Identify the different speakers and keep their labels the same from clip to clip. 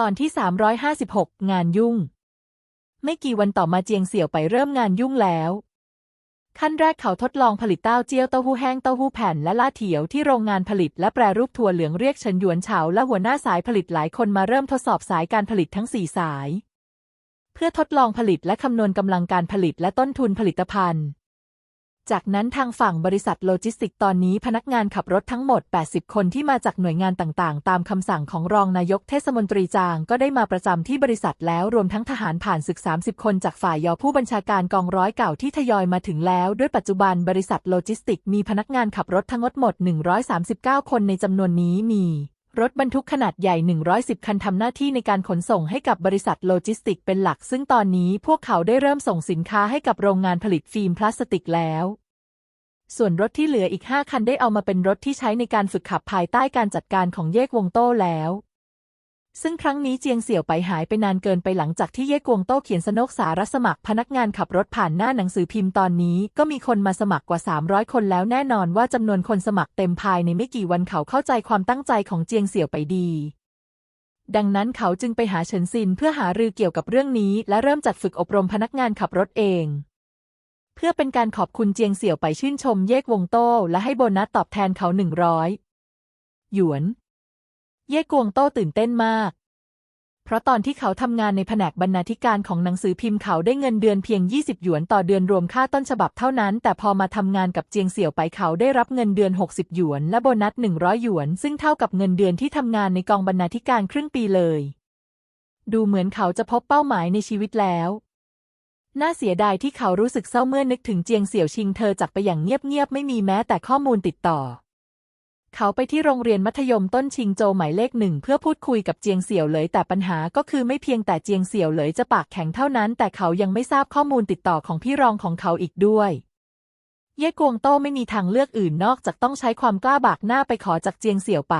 Speaker 1: ตอนที่ 356 งานยุ่ง ไม่กี่วันต่อมาเจียงเสี่ยวไปเริ่มงานยุ่งแล้ว ขั้นแรกเขาทดลองผลิตเต้าเจี้ยวเต้าหู้แห้งเต้าหู้แผ่นและล่าเถียวที่โรงงานผลิตและแปรรูปถั่วเหลืองเรียกเฉินหยวนเฉาและหัวหน้าสายผลิตหลายคนมาเริ่มทดสอบสายการผลิตทั้งสี่สาย เพื่อทดลองผลิตและคำนวณกำลังการผลิตและต้นทุนผลิตภัณฑ์ จากนั้นทางฝั่งบริษัทโลจิสติกตอนนี้พนักงานขับรถทั้งหมด 80 คนที่มาจากหน่วยงานต่างๆ ตามคำสั่งของรองนายกเทศมนตรีจางก็ได้มาประจำที่บริษัทแล้วรวมทั้งทหารผ่านศึก 30 คนจากฝ่ายยอผู้บัญชาการกองร้อยเก่าที่ทยอยมาถึงแล้ว ด้วยปัจจุบันบริษัทโลจิสติกมีพนักงานขับรถทั้งหมด 139 คนในจำนวนนี้มี รถบรรทุกขนาดใหญ่ 110 คันทำหน้าที่ในการขนส่งให้กับบริษัทโลจิสติกเป็นหลัก ซึ่งตอนนี้พวกเขาได้เริ่มส่งสินค้าให้กับโรงงานผลิตฟิล์มพลาสติกแล้ว ส่วนรถที่เหลืออีก 5 คันได้เอามาเป็นรถที่ใช้ในการฝึกขับภายใต้การจัดการของเย่กวงโต้แล้ว ซึ่งครั้งนี้เจียงเสี่ยวไปหายไปนานเกินไปหลังจากที่เย่กวงโต้เขียนสนกสารสมัครพนักงานขับรถผ่านหน้าหนังสือพิมพ์ตอนนี้ ก็มีคนมาสมัครกว่า 300 คนแล้วแน่นอนว่าจำนวนคนสมัครเต็มภายในไม่กี่วันเขาเข้าใจความตั้งใจของเจียงเสี่ยวไปดี ดังนั้นเขาจึงไปหาเฉินซินเพื่อหารือเกี่ยวกับเรื่องนี้ และเริ่มจัดฝึกอบรมพนักงานขับรถเอง เพื่อเป็นการขอบคุณเจียงเสี่ยวไปชื่นชมเย่กวงโต้และให้โบนัสตอบแทนเขาหนึ่งร้อยหยวน เย่กวงโต้ตื่นเต้นมาก เพราะตอนที่เขาทำงานในแผนกบรรณาธิการของหนังสือพิมพ์เขาได้เงินเดือนเพียง 20 หยวนต่อเดือนรวมค่าต้นฉบับเท่านั้น แต่พอมาทำงานกับเจียงเสี่ยวไปเขาได้รับเงินเดือน 60 หยวน และโบนัส 100 หยวน ซึ่งเท่ากับเงินเดือนที่ทำงานในกองบรรณาธิการครึ่งปีเลย ดูเหมือนเขาจะพบเป้าหมายในชีวิตแล้วน่าเสียดายที่เขารู้สึกเศร้าเมื่อนึกถึงเจียงเสี่ยวชิงเธอจากไปอย่างเงียบๆไม่มีแม้แต่ข้อมูลติดต่อ เขาไปที่โรงเรียนมัธยมต้นชิงโจหมายเลขหนึ่งเพื่อพูดคุยกับเจียงเสี่ยวเหลยแต่ปัญหาก็คือไม่เพียงแต่เจียงเสี่ยวเหลยจะปากแข็งเท่านั้น แต่เขายังไม่ทราบข้อมูลติดต่อของพี่รองของเขาอีกด้วย เย่กวงโต้ไม่มีทางเลือกอื่นนอกจากต้องใช้ความกล้าบากหน้าไปขอจากเจียงเสี่ยวไป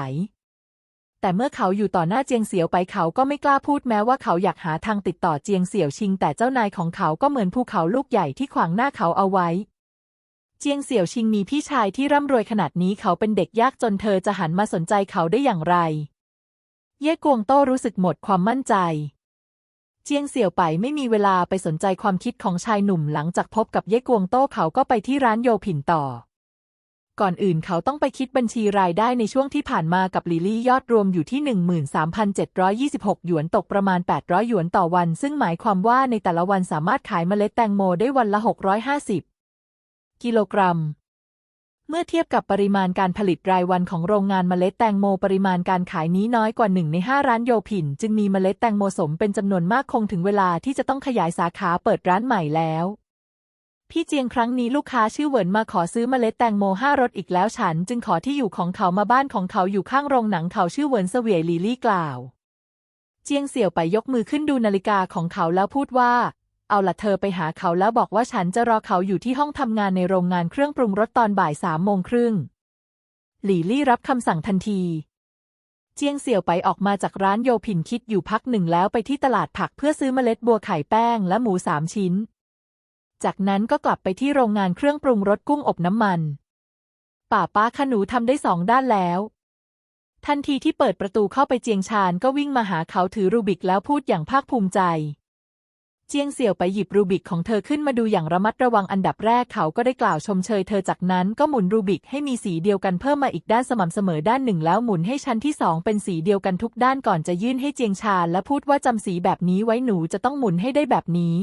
Speaker 1: แต่เมื่อเขาอยู่ต่อหน้าเจียงเสี่ยวไปเขาก็ไม่กล้าพูดแม้ว่าเขาอยากหาทางติดต่อเจียงเสี่ยวชิง แต่เจ้านายของเขาก็เหมือนภูเขาลูกใหญ่ที่ขวางหน้าเขาเอาไว้ เจียงเสี่ยวชิงมีพี่ชายที่ร่ำรวยขนาดนี้เขาเป็นเด็กยากจนเธอจะหันมาสนใจเขาได้อย่างไร เย่กวงโต้รู้สึกหมดความมั่นใจ เจียงเสี่ยวไปไม่มีเวลาไปสนใจความคิดของชายหนุ่มหลังจากพบกับเย่กวงโต้เขาก็ไปที่ร้านโยผินต่อ ก่อนอื่นเขาต้องไปคิดบัญชีรายได้ในช่วงที่ผ่านมากับลิลี่ยอดรวมอยู่ที่ 13,726 หยวนตกประมาณ 800 หยวนต่อวัน ซึ่งหมายความว่าในแต่ละวันสามารถขายเมล็ดแตงโมได้วันละ 650 กิโลกรัม เมื่อเทียบกับปริมาณการผลิตรายวันของโรงงานเมล็ดแตงโมปริมาณการขายนี้น้อยกว่าหนึ่งในห้าร้านโยผิน จึงมีเมล็ดแตงโมสมเป็นจำนวนมากคงถึงเวลาที่จะต้องขยายสาขาเปิดร้านใหม่แล้วพี่เจียงครั้งนี้ลูกค้าชื่อเหวินมาขอซื้อเมล็ดแตงโมห้ารถอีกแล้วฉัน จึงขอที่อยู่ของเขามาบ้านของเขาอยู่ข้างโรงหนังเขาชื่อเหวินเสวียลีลี่กล่าว เจียงเสี่ยวไปยกมือขึ้นดูนาฬิกาของเขาแล้วพูดว่า เอาละเธอไปหาเขาแล้วบอกว่าฉันจะรอเขาอยู่ที่ห้องทำงานในโรงงานเครื่องปรุงรสตอนบ่ายสามโมงครึ่ง หลี่ลี่รับคำสั่งทันที เจียงเสี่ยวไปออกมาจากร้านโยผินคิดอยู่พักหนึ่งแล้วไปที่ตลาดผักเพื่อซื้อเมล็ดบัวไข่แป้งและหมูสามชิ้น จากนั้นก็กลับไปที่โรงงานเครื่องปรุงรสกุ้งอบน้ำมัน ป่าป้าขนูทำได้สองด้านแล้วทันทีที่เปิดประตูเข้าไปเจียงชานก็วิ่งมาหาเขาถือรูบิกแล้วพูดอย่างภาคภูมิใจ เจียงเสี่ยวไปหยิบรูบิกของเธอขึ้นมาดูอย่างระมัดระวังอันดับแรกเขาก็ได้กล่าวชมเชยเธอจากนั้นก็หมุนรูบิกให้มีสีเดียวกันเพิ่มมาอีกด้านสม่ำเสมอด้านหนึ่งแล้วหมุนให้ชั้นที่สองเป็นสีเดียวกันทุกด้านก่อนจะยื่นให้เจียงชาและพูดว่าจำสีแบบนี้ไว้หนูจะต้องหมุนให้ได้แบบนี้